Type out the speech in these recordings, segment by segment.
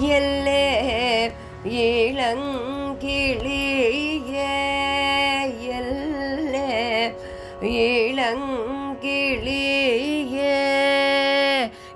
எல்லே இளங்கிளிய எல்லே இளங்கிளிய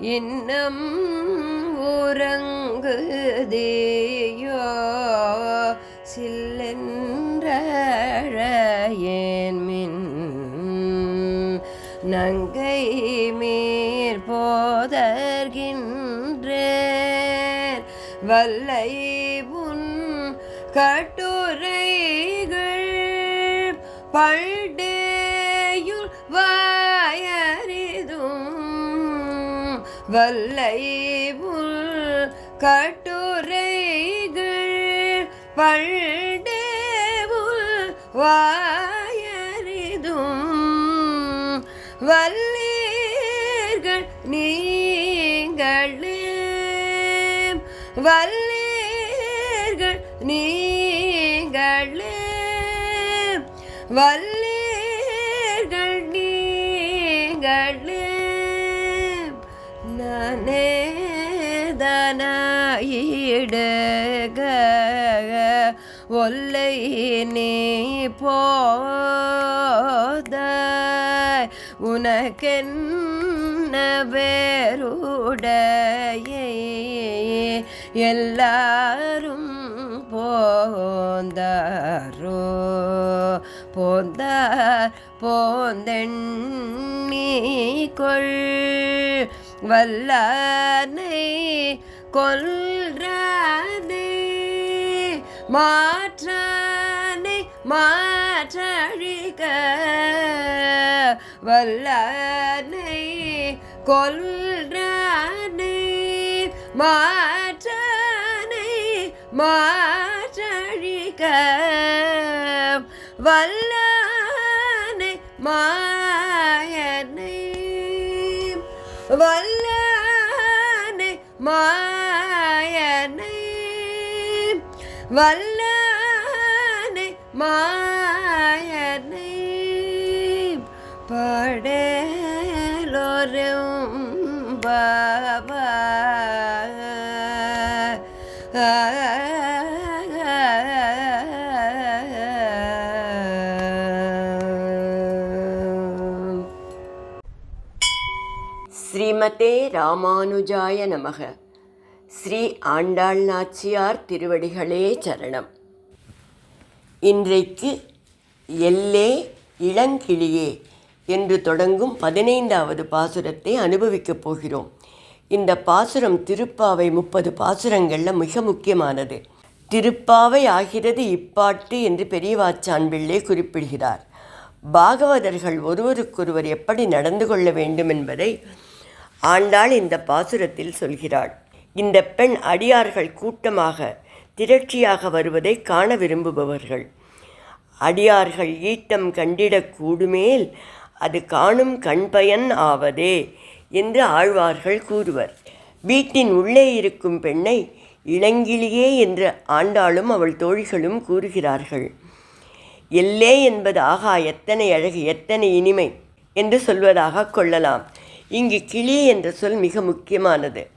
இன்னம் உறங்குதேயோ சில்லென்றழையேன் மின். நங்கை மேற் வல்லை உன் கட்டுரைகள் பல்டேயுள் வாயறிதும். வல்லை உன் கட்டுரைகள் பல்டேவுள் வாயறிதும். வல்லீர்கள் நீ வல்லீர்கள் நீங்களே. வல்லீர்கள் நீங்களே. நானே தனாயிடுக. ஒல்லை நீ போத உனக்கென்ன வேறுடைய. எல்லாரும் போந்தாரோ? போந்தார் போந்தெண்ணி கொள் வல்லானை கொல்றானே மாற்றானை மாற்றழிக. வல்லானை கொல்றானே மா மாற்றழிக வல்லானை மாயனை. வல்லானை மாயனை. வல்லானை மாயனை. படலோரும் ராமானுஜாய நமக. ஸ்ரீ ஆண்டாள் நாச்சியார் திருவடிகளே சரணம். இன்றைக்கு எல்லே இளங்கிளியே என்று தொடங்கும் பதினைந்தாவது பாசுரத்தை அனுபவிக்கப் போகிறோம். இந்த பாசுரம் திருப்பாவை முப்பது பாசுரங்களில் மிக முக்கியமானது. திருப்பாவை ஆகிறது இப்பாட்டு என்று பெரியவாச்சான் பிள்ளை குறிப்பிடுகிறார். பாகவதர்கள் ஒருவருக்கொருவர் எப்படி நடந்து கொள்ள வேண்டும் என்பதை ஆண்டாள் இந்த பாசுரத்தில் சொல்கிறாள் இந்த பெண் அடியார்கள் கூட்டமாக திரட்சியாக வருவதை காண விரும்புபவர்கள். அடியார்கள் ஈட்டம் கண்டிடக் கூடுமேல் அது காணும் கண்பயன் ஆவதே என்று ஆழ்வார்கள் கூறுவர். வீட்டின் உள்ளே இருக்கும் பெண்ணை இளங்கிளியே என்று ஆண்டாளும் அவள் தோழிகளும் கூறுகிறார்கள். எல்லே என்பது ஆகா எத்தனை அழகு எத்தனை இனிமை என்று சொல்வதாக கொள்ளலாம். இங்கு கிளி என்ற சொல் மிக முக்கியமானது.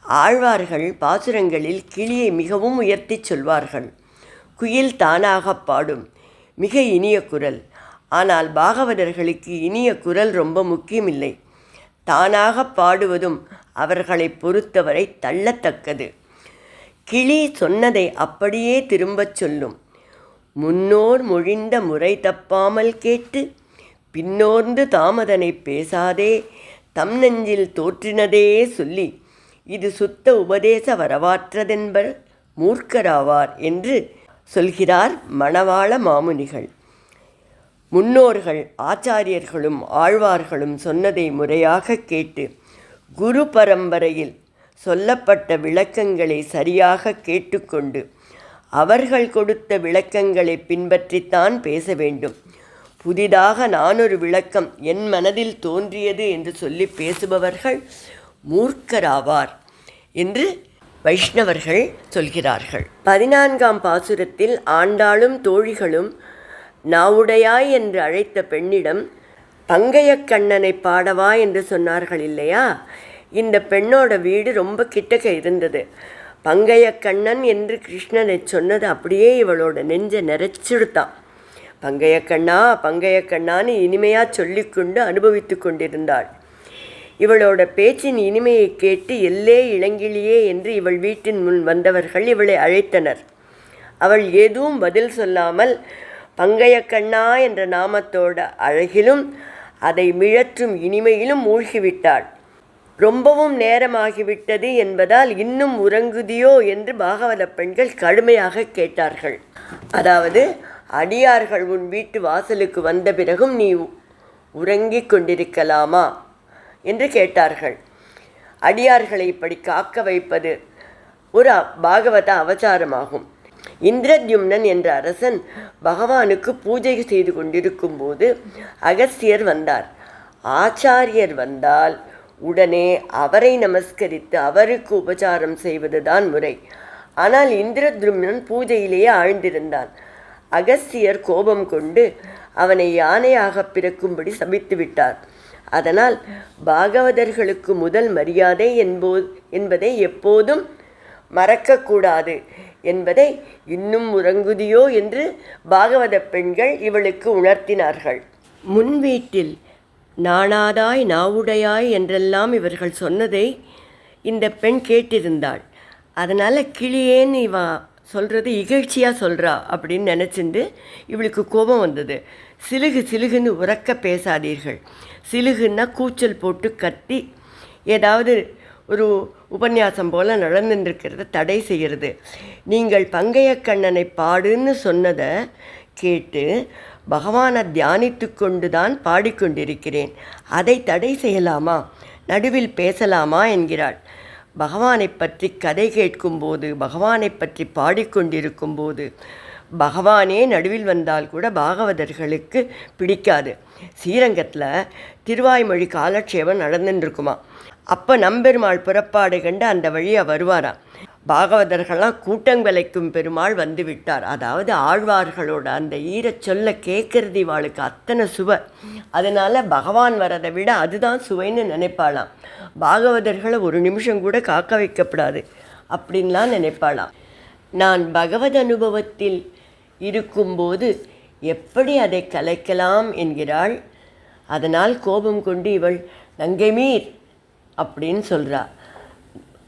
ஆழ்வார்கள் பாசுரங்களில் கிளியை மிகவும் உயர்த்திச் சொல்வார்கள். குயில் தானாக பாடும் மிக இனிய குரல். ஆனால் பாகவதர்களுக்கு இனிய குரல் ரொம்ப முக்கியமில்லை. தானாக பாடுவதும் அவர்களை பொறுத்தவரை தள்ளத்தக்கது. கிளி சொன்னதை அப்படியே திரும்பச் சொல்லும். முன்னோர் மொழிந்த முறை தப்பாமல் கேட்டு பின்னோர்ந்து தாமதனை பேசாதே தம் நெஞ்சில் தோற்றினதே சொல்லி இது சுத்த உபதேச வரவாற்றதென்பர் மூர்க்கராவார் என்று சொல்கிறார் மணவாள மாமுனிகள். முன்னோர்கள் ஆச்சாரியர்களும் ஆழ்வார்களும் சொன்னதை முறையாக கேட்டு குரு பரம்பரையில் சொல்லப்பட்ட விளக்கங்களை சரியாக கேட்டுக்கொண்டு அவர்கள் கொடுத்த விளக்கங்களை பின்பற்றித்தான் பேச வேண்டும். புதிதாக நானொரு விளக்கம் என் மனதில் தோன்றியது என்று சொல்லி பேசுபவர்கள் மூர்க்கராவார் என்று வைஷ்ணவர்கள் சொல்கிறார்கள். பதினான்காம் பாசுரத்தில் ஆண்டாளும் தோழிகளும் நாவுடையாய் என்று அழைத்த பெண்ணிடம் பங்கையக்கண்ணனை பாடவா? என்று சொன்னார்கள் இல்லையா? இந்த பெண்ணோட வீடு ரொம்ப கிட்டக்க இருந்தது. பங்கைய கண்ணன் என்று கிருஷ்ணனை சொன்னது அப்படியே இவளோட நெஞ்சை நிறைச்சிடுத்தான். பங்கையக்கண்ணா பங்கையக்கண்ணான்னு இனிமையாக சொல்லிக்கொண்டு அனுபவித்து கொண்டிருந்தாள். இவளோட பேச்சின் இனிமையை கேட்டு எல்லே இளங்கிளியே என்று இவள் வீட்டின் முன் வந்தவர்கள் இவளை அழைத்தனர். அவள் எதுவும் பதில் சொல்லாமல் பங்கையக்கண்ணா என்ற நாமத்தோட அழகிலும் அதை மிழற்றும் இனிமையிலும் மூழ்கிவிட்டாள். ரொம்பவும் நேரமாகிவிட்டது என்பதால் இன்னும் உறங்குதியோ என்று பாகவத பெண்கள் கடுமையாக கேட்டார்கள். அதாவது அடியார்கள் உன் வீட்டு வாசலுக்கு வந்த பிறகும் நீ உறங்கிக் கொண்டிருக்கலாமா? என்று கேட்டார்கள். அடியார்களை இப்படி காக்க வைப்பது ஒரு பாகவத அவசாரமாகும் இந்திரத்யும்னன் என்ற அரசன் பகவானுக்கு பூஜை செய்து கொண்டிருக்கும் போது அகஸ்தியர் வந்தார். ஆச்சாரியர் வந்தால் உடனே அவரை நமஸ்கரித்து அவருக்கு உபச்சாரம் செய்வதுதான் முறை. ஆனால் இந்திரத்ரும்னன் பூஜையிலேயே ஆழ்ந்திருந்தான். அகஸ்தியர் கோபம் கொண்டு அவனை யானையாக பிறக்கும்படி சபித்து விட்டார். அதனால் பாகவதர்களுக்கு முதல் மரியாதை என்போ என்பதை எப்போதும் மறக்கக்கூடாது என்பதை இன்னும் உறங்குதியோ என்று பாகவத பெண்கள் இவளுக்கு உணர்த்தினார்கள். முன் வீட்டில் நாணாதாய் நாவுடையாய் என்றெல்லாம் இவர்கள் சொன்னதை இந்த பெண் கேட்டிருந்தாள். அதனால் கிளியேன்னு இவா சொல்கிறது இகழ்ச்சியாக சொல்கிறா அப்படின்னு நினச்சிண்டு இவளுக்கு கோபம் வந்தது. சிலுகு சிலுகுன்னு உறக்க பேசாதீர்கள். சிலுகுன்னா கூச்சல் போட்டு கத்தி ஏதாவது ஒரு உபன்யாசம் போல் நடந்துருக்கிறத தடை செய்கிறது நீங்கள் பங்கைய கண்ணனை பாடுன்னு சொன்னதை கேட்டு பகவானை தியானித்து கொண்டு தான் பாடிக்கொண்டிருக்கிறேன். அதை தடை செய்யலாமா? நடுவில் பேசலாமா? என்கிறாள். பகவானை பற்றி கதை கேட்கும்போது பகவானை பற்றி பாடிக்கொண்டிருக்கும் போது பகவானே நடுவில் வந்தால் கூட பாகவதர்களுக்கு பிடிக்காது. ஸ்ரீரங்கத்தில் திருவாய்மொழி காலட்சேபம் நடந்துருக்குமா அப்போ நம்பெருமாள் புறப்பாடு கண்டு அந்த வழியாக வருவாராம். பாகவதர்கள்லாம் கூட்டங்கலைக்கும் பெருமாள் வந்து விட்டார். அதாவது ஆழ்வார்களோட அந்த ஈரச் சொல்ல கேட்கறது இவாளுக்கு அத்தனை சுவை. அதனால் பகவான் வரதை விட அதுதான் சுவைன்னு நினைப்பாளாம். பாகவதர்களை ஒரு நிமிஷம் கூட காக்க வைக்கப்படாது அப்படின்லாம் நினைப்பாளாம். நான் பகவத் அனுபவத்தில் இருக்கும்போது எப்படி அதை கலைக்கலாம் என்கிறாள். அதனால் கோபம் கொண்டு இவள் நங்கைமீர் அப்படின்னு சொல்கிறா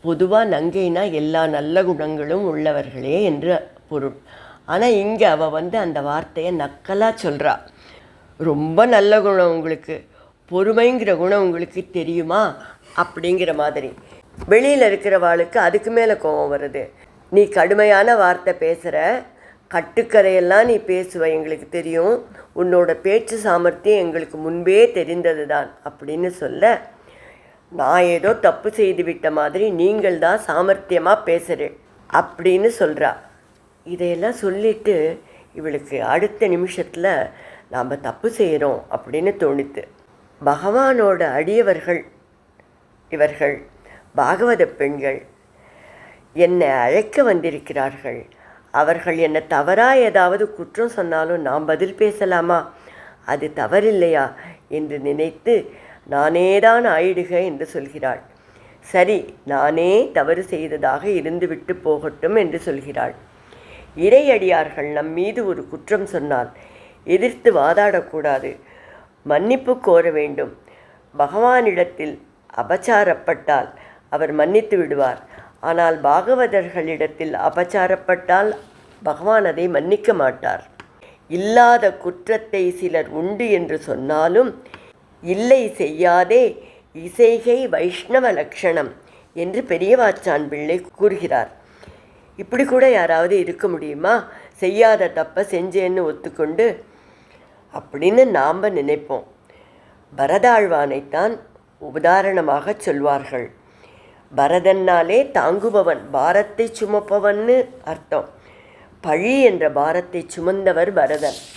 பொதுவாக நங்கைனா எல்லா நல்ல குணங்களும் உள்ளவர்களே என்று பொருள். ஆனால் இங்கே அவள் வந்து அந்த வார்த்தையை நக்கலாக சொல்கிறா ரொம்ப நல்ல குணம் உங்களுக்கு. பொறுமைங்கிற குணம் உங்களுக்கு தெரியுமா? அப்படிங்கிற மாதிரி. வெளியில் இருக்கிறவாளுக்கு அதுக்கு மேலே கோபம் வருது. நீ கடுமையான வார்த்தை பேசுகிற கட்டுக்கரையெல்லாம் நீ பேசுவ எங்களுக்கு தெரியும். உன்னோட பேச்சு சாமர்த்தியம் எங்களுக்கு முன்பே தெரிந்தது தான் அப்படின்னு சொல்ல நான் ஏதோ தப்பு செய்து விட்ட மாதிரி நீங்கள் தான் சாமர்த்தியமாக பேசுகிறேன் அப்படின்னு சொல்கிறா இதையெல்லாம் சொல்லிட்டு இவளுக்கு அடுத்த நிமிஷத்தில் நாம் தப்பு செய்கிறோம் அப்படின்னு தோணித்து பகவானோட அடியவர்கள் இவர்கள் பாகவத பெண்கள் என்னை அழைக்க வந்திருக்கிறார்கள். அவர்கள் என்னை தவறாக ஏதாவது குற்றம் சொன்னாலும் நான் பதில் பேசலாமா? அது தவறில்லையா? என்று நினைத்து நானேதான் ஆயிடுக என்று சொல்கிறாள். சரி நானே தவறு செய்ததாக இருந்துவிட்டு போகட்டும் என்று சொல்கிறாள். இறையடியார்கள் நம் மீது ஒரு குற்றம் சொன்னால் எதிர்த்து வாதாடக்கூடாது. மன்னிப்பு கோர வேண்டும். பகவானிடத்தில் அபச்சாரப்பட்டால் அவர் மன்னித்து விடுவார். ஆனால் பாகவதர்களிடத்தில் அபச்சாரப்பட்டால் பகவான் அதை மன்னிக்க மாட்டார். இல்லாத குற்றத்தை சிலர் உண்டு என்று சொன்னாலும் இல்லை செய்யாதே இசைகை வைஷ்ணவ லட்சணம் என்று பெரியவாச்சான் பிள்ளை கூறுகிறார். இப்படி கூட யாராவது இருக்க முடியுமா? செய்யாத தப்பை செஞ்சேன்னு ஒத்துக்கொண்டு அப்படின்னு நாம் நினைப்போம். பரதாழ்வானைத்தான் உதாரணமாக சொல்வார்கள். பரதன்னாலே தாங்குபவன் பாரத்தை சுமப்பவன்னு அர்த்தம். பழி என்ற பாரத்தை சுமந்தவர் பரதன்.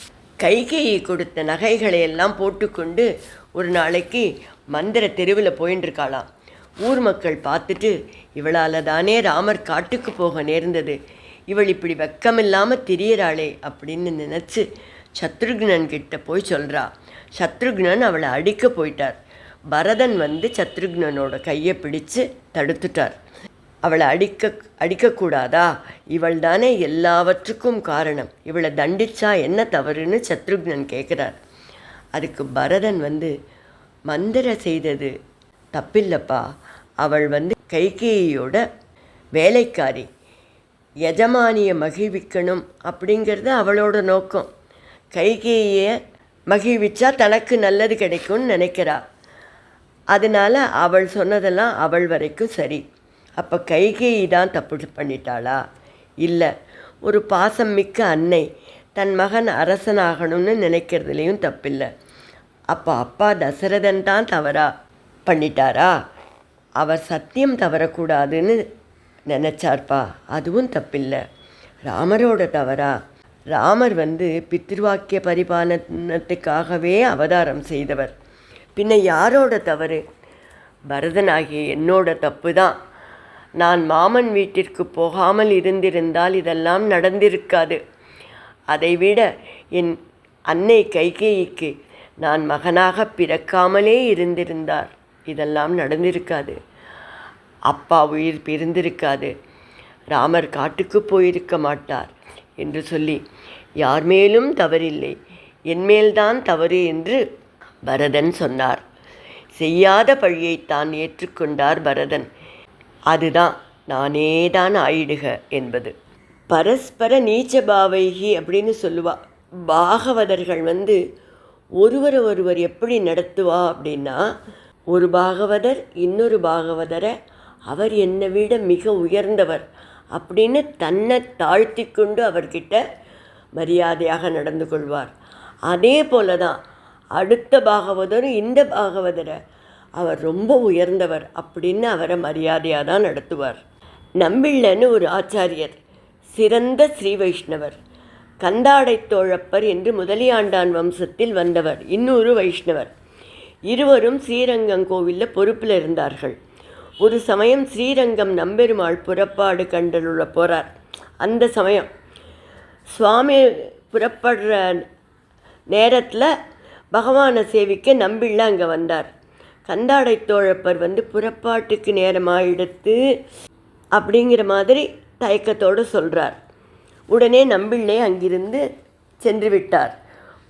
கைகையை கொடுத்த நகைகளை எல்லாம் போட்டுக்கொண்டு ஒரு நாளைக்கு மந்திர தெருவில் போயின்னு ஊர் மக்கள் பார்த்துட்டு இவளால் தானே ராமர் காட்டுக்கு போக நேர்ந்தது. இவள் இப்படி வெக்கமில்லாமல் திரியறாளே அப்படின்னு நினச்சி சத்ருக்னன் கிட்ட போய் சொல்கிறா சத்ருக்னன் அவளை அடிக்க போயிட்டார். பரதன் வந்து சத்ருக்னனோட கையை பிடிச்சு தடுத்துட்டார். அவளை அடிக்க அடிக்கக்கூடாதா? இவள் தானே எல்லாவற்றுக்கும் காரணம். இவளை தண்டிச்சா என்ன தவறுன்னு சத்ருக்னன் கேட்குறார். அதுக்கு பரதன் வந்து மந்திர செய்தது தப்பில்லப்பா. அவள் வந்து கைகேயோட வேலைக்காரி. எஜமானியை மகிழ்விக்கணும் அப்படிங்கிறது அவளோட நோக்கம். கைகேயை மகிழ்விச்சா தனக்கு நல்லது கிடைக்கும்னு நினைக்கிறா. அதனால் அவள் சொன்னதெல்லாம் அவள் வரைக்கும் சரி. அப்போ கைகேயி தான் தப்பு பண்ணிட்டாளா? இல்லை ஒரு பாசம் மிக்க அன்னை தன் மகன் அரசனாகணும்னு நினைக்கிறதுலேயும் தப்பில்லை. அப்போ அப்பா தசரதன் தான் தவறா பண்ணிட்டாரா? அவர் சத்தியம் தவறக்கூடாதுன்னு நினச்சார்ப்பா? அதுவும் தப்பில்லை. ராமரோட தவறா? ராமர் வந்து பித்ருவாக்கிய பரிபாலனத்துக்காகவே அவதாரம் செய்தவர். பின்ன யாரோட தவறு? பரதனாகிய என்னோட தப்பு தான் நான் மாமன் வீட்டிற்கு போகாமல் இருந்திருந்தால் இதெல்லாம் நடந்திருக்காது. அதைவிட என் அன்னை கைகேயிக்கு நான் மகனாக பிறக்காமலே இருந்திருந்தார். இதெல்லாம் நடந்திருக்காது. அப்பா உயிர் பிரிந்திருக்காது. ராமர் காட்டுக்கு போயிருக்க மாட்டார் என்று சொல்லி யார் மேலும் தவறில்லை. என்மேல்தான் தவறு என்று பரதன் சொன்னார். செய்யாத பழியைத்தான் தான் ஏற்றுக்கொண்டார் பரதன். அதுதான் நானே தான் ஆயிடுக என்பது. பரஸ்பர நீச்ச பாவைகி அப்படின்னு சொல்லுவா. பாகவதர்கள் வந்து ஒருவரை ஒருவர் எப்படி நடத்துவா அப்படின்னா ஒரு பாகவதர் இன்னொரு பாகவதரை அவர் என்னை விட மிக உயர்ந்தவர் அப்படின்னு தன்னை தாழ்த்தி கொண்டு அவர்கிட்ட மரியாதையாக நடந்து கொள்வார். அதே போல தான் அடுத்த பாகவதரும் இந்த பாகவதரை அவர் ரொம்ப உயர்ந்தவர் அப்படின்னு அவரை மரியாதையாக தான் நடத்துவார். நம்பிள்ளன்னு ஒரு ஆச்சாரியர் சிறந்த ஸ்ரீ வைஷ்ணவர். கந்தாடை தோழப்பர் என்று முதலியாண்டான் வம்சத்தில் வந்தவர் இன்னொரு வைஷ்ணவர். இருவரும் ஸ்ரீரங்கம் கோவிலில் பொறுப்பில் இருந்தார்கள். ஒரு சமயம் ஸ்ரீரங்கம் நம்பெருமாள் புறப்பாடு கண்டலுள்ள போகிறார் அந்த சமயம் சுவாமி புறப்படுற நேரத்தில் பகவானை சேவிக்க நம்பிள்ள அங்கே வந்தார். கந்தாடை தோழப்பர் வந்து புறப்பாட்டுக்கு நேரமாக எடுத்து அப்படிங்கிற மாதிரி தயக்கத்தோடு சொல்கிறார் உடனே நம்பிள்ளை அங்கிருந்து சென்று விட்டார்.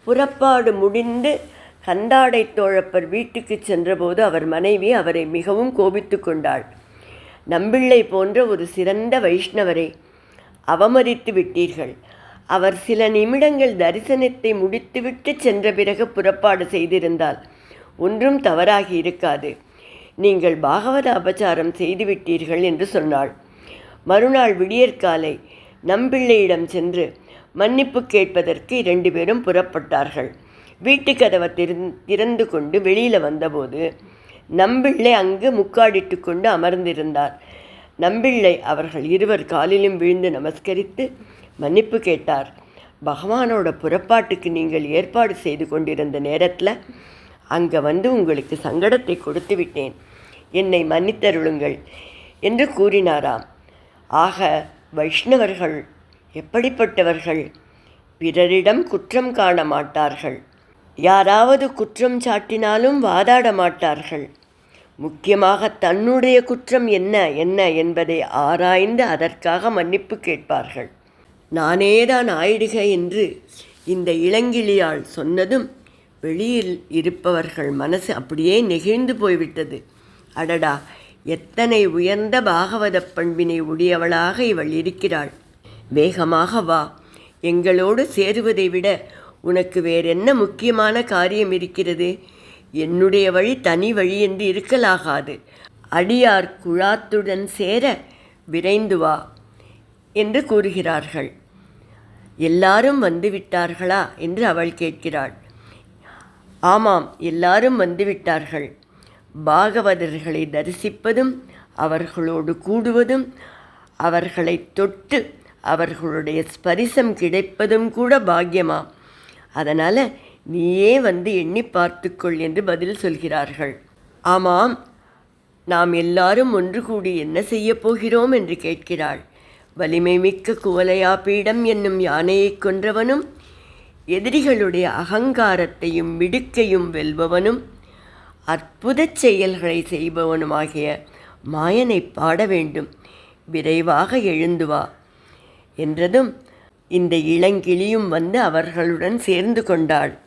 புறப்பாடு முடிந்து கந்தாடை தோழப்பர் வீட்டுக்கு சென்றபோது அவர் மனைவி அவரை மிகவும் கோபித்து கொண்டாள். நம்பிள்ளை போன்ற ஒரு சிறந்த வைஷ்ணவரை அவமதித்து விட்டீர்கள். அவர் சில நிமிடங்கள் தரிசனத்தை முடித்துவிட்டு சென்ற பிறகு புறப்பாடு செய்திருந்தாள். ஒன்றும் தவறாகி இருக்காது. நீங்கள் பாகவத அபச்சாரம் செய்துவிட்டீர்கள் என்று சொன்னாள். மறுநாள் விடியற்காலை நம்பிள்ளையிடம் சென்று மன்னிப்பு கேட்பதற்கு இரண்டு பேரும் புறப்பட்டார்கள். வீட்டு கதவை திறந் திறந்து கொண்டு வெளியில் வந்தபோது நம்பிள்ளை அங்கு முக்காடிட்டு கொண்டு அமர்ந்திருந்தார். நம்பிள்ளை அவர்கள் இருவர் காலிலும் விழுந்து நமஸ்கரித்து மன்னிப்பு கேட்டார். பகவானோட புறப்பாட்டுக்கு நீங்கள் ஏற்பாடு செய்து கொண்டிருந்த நேரத்தில் அங்கே வந்து உங்களுக்கு சங்கடத்தை கொடுத்து விட்டேன். என்னை மன்னித்தருளுங்கள் என்று கூறினாராம். ஆக வைஷ்ணவர்கள் எப்படிப்பட்டவர்கள்? பிறரிடம் குற்றம் காண மாட்டார்கள். யாராவது குற்றம் சாட்டினாலும் வாதாட மாட்டார்கள். முக்கியமாக தன்னுடைய குற்றம் என்ன என்ன என்பதை ஆராய்ந்து அதற்காக மன்னிப்பு கேட்பார்கள். நானேதான் ஆயிடுக என்று இந்த இளங்கிளியாள் சொன்னதும் வெளியில் இருப்பவர்கள் மனசு அப்படியே நெகிழ்ந்து போய்விட்டது. அடடா எத்தனை உயர்ந்த பாகவத பண்பினை உடையவளாக இவள் இருக்கிறாள். வேகமாக வா எங்களோடு சேருவதை விட உனக்கு வேறென்ன முக்கியமான காரியம் இருக்கிறது? என்னுடைய வழி தனி வழி என்று இருக்கலாகாது. அடியார் குழாத்துடன் சேர விரைந்து வா என்று கூறுகிறார்கள். எல்லாரும் வந்து விட்டார்களா? என்று அவள் கேட்கிறாள். ஆமாம் எல்லாரும் வந்துவிட்டார்கள். பாகவதர்களை தரிசிப்பதும் அவர்களோடு கூடுவதும் அவர்களை தொட்டு அவர்களுடைய ஸ்பரிசம் கிடைப்பதும் கூட பாக்கியமாம் அதனால் நீயே வந்து எண்ணி பார்த்துக்கொள் என்று பதில் சொல்கிறார்கள். ஆமாம் நாம் எல்லாரும் ஒன்று கூடி என்ன செய்யப் போகிறோம் என்று கேட்கிறாள். வலிமை மிக்க குவலையா பீடம் என்னும் யானையைக் கொன்றவனும் எதிரிகளுடைய அகங்காரத்தையும் மிடுக்கையும் வெல்பவனும் அற்புதச் செயல்களை செய்பவனுமாகிய மாயனை பாட வேண்டும். விரைவாக எழுந்து வா. என்றதும் இந்த இளங்கிளியும் வந்து அவர்களுடன் சேர்ந்து கொண்டாள்.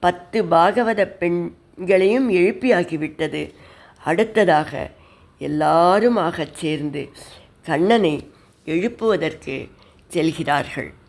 பத்து பாகவத பெண்களையும் எழுப்பியாகிவிட்டது. அடுத்ததாக எல்லாருமாகச் சேர்ந்து கண்ணனை எழுப்புவதற்கு செல்கிறார்கள்.